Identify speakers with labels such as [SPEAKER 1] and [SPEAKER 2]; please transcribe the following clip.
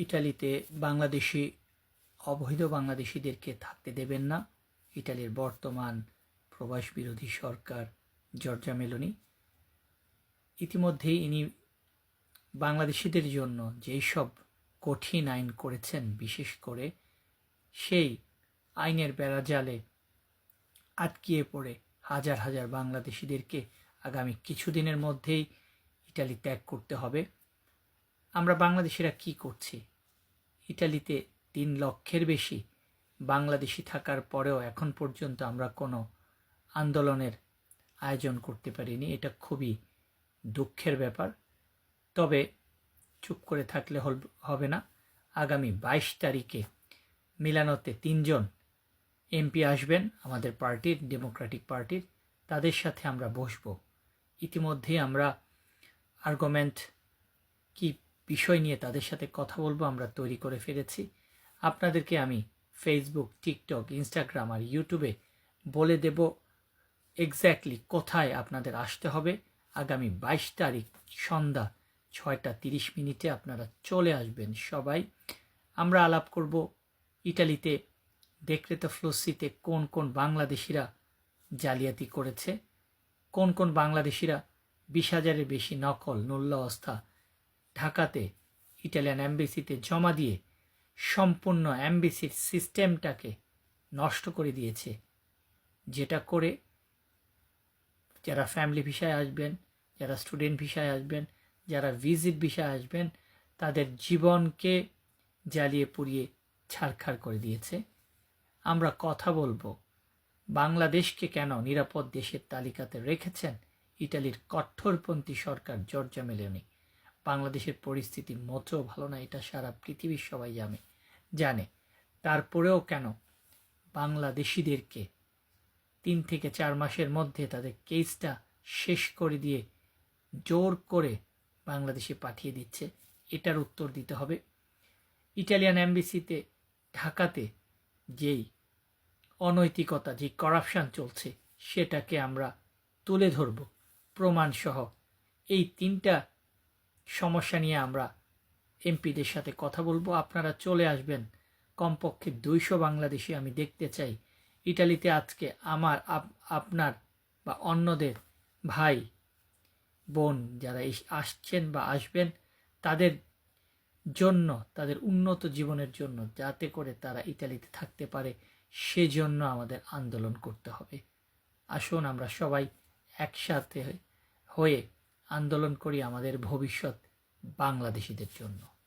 [SPEAKER 1] ইটালিতে বাংলাদেশি, অবৈধ বাংলাদেশিদেরকে থাকতে দেবেন না। ইটালির বর্তমান প্রবাস বিরোধী সরকার জর্জা মেলোনি। ইতিমধ্যেই ইনি বাংলাদেশিদের জন্য যেই সব কঠিন আইন করেছেন, বিশেষ করে সেই আইনের বেড়াজালে আটকিয়ে পড়ে হাজার হাজার বাংলাদেশিদেরকে আগামী কিছুদিনের মধ্যেই ইটালি ত্যাগ করতে হবে। আমরা বাংলাদেশিরা কি করছি? ইটালিতে তিন লক্ষের বেশি বাংলাদেশি থাকার পরেও এখন পর্যন্ত আমরা কোনো আন্দোলনের আয়োজন করতে পারিনি। এটা খুবই দুঃখের ব্যাপার। তবে চুপ করে থাকলে হবে না। আগামী বাইশ তারিখে মিলানোতে তিনজন এমপি আসবেন, আমাদের পার্টির ডেমোক্রেটিক পার্টির। তাদের সাথে আমরা বসব। ইতিমধ্যেই আমরা আর্গুমেন্ট কি বিষয় নিয়ে তাদের সাথে কথা বলব, আমরা তৈরি করে ফেলেছি। আপনাদেরকে আমি ফেসবুক টিকটক ইনস্টাগ্রাম আর ইউটিউবে বলে দেব এক্স্যাক্টলি কোথায় আপনাদের আসতে হবে। আগামী বাইশ তারিখ সন্ধ্যা ছয়টা তিরিশ মিনিটে আপনারা চলে আসবেন সবাই। আমরা আলাপ করব ইটালিতে দেখরেতো ফ্লোসিতে কোন কোন বাংলাদেশিরা জালিয়াতি করেছে, কোন কোন বাংলাদেশিরা বিশ হাজারের বেশি নকল নূল্য অবস্থা ঢাকাতে, ইটালিয়ান অ্যাম্বাসিতে জমা দিয়ে সম্পূর্ণ অ্যাম্বাসির সিস্টেমটাকে নষ্ট করে দিয়েছে। যেটা করে যারা ফ্যামিলি ভিসায় আসবেন, যারা স্টুডেন্ট ভিসায় আসবেন, যারা ভিজিট ভিসায় আসবেন, তাদের জীবনকে জ্বালিয়ে পুড়িয়ে ছারখার করে দিয়েছে। আমরা কথা বলব, বাংলাদেশকে কেন নিরাপদ দেশের তালিকাতে রেখেছেন ইটালির কঠোরপন্থী সরকার জর্জা মেলেনি? বাংলাদেশের পরিস্থিতি মোটেও ভালো না, এটা সারা পৃথিবীর সবাই জানে জানে। তারপরেও কেন বাংলাদেশিদেরকে তিন থেকে চার মাসের মধ্যে তাদের কেসটা শেষ করে দিয়ে জোর করে বাংলাদেশে পাঠিয়ে দিচ্ছে, এটার উত্তর দিতে হবে। ইটালিয়ান অ্যাম্বাসিতে ঢাকাতে যেই অনৈতিকতা যে করাপশান চলছে, সেটাকে আমরা তুলে ধরব। প্রমাণসহ এই তিনটা সমস্যা নিয়ে আমরা এমপিদের সাথে কথা বলব। আপনারা চলে আসবেন কমপক্ষে দুইশো বাংলাদেশি আমি দেখতে চাই। ইটালিতে আজকে আমার আপ- আপনার বা অন্যদের ভাই, বোন যারা আসছেন বা আসবেন, তাদের জন্য, তাদের উন্নত জীবনের জন্য যাতে করে তারা ইতালিতে থাকতে পারে, সেজন্য আমাদের আন্দোলন করতে হবে। আসুন আমরা সবাই একসাথে হয়ে আন্দোলন করি আমাদের ভবিষ্যৎ বাংলাদেশিদের জন্য।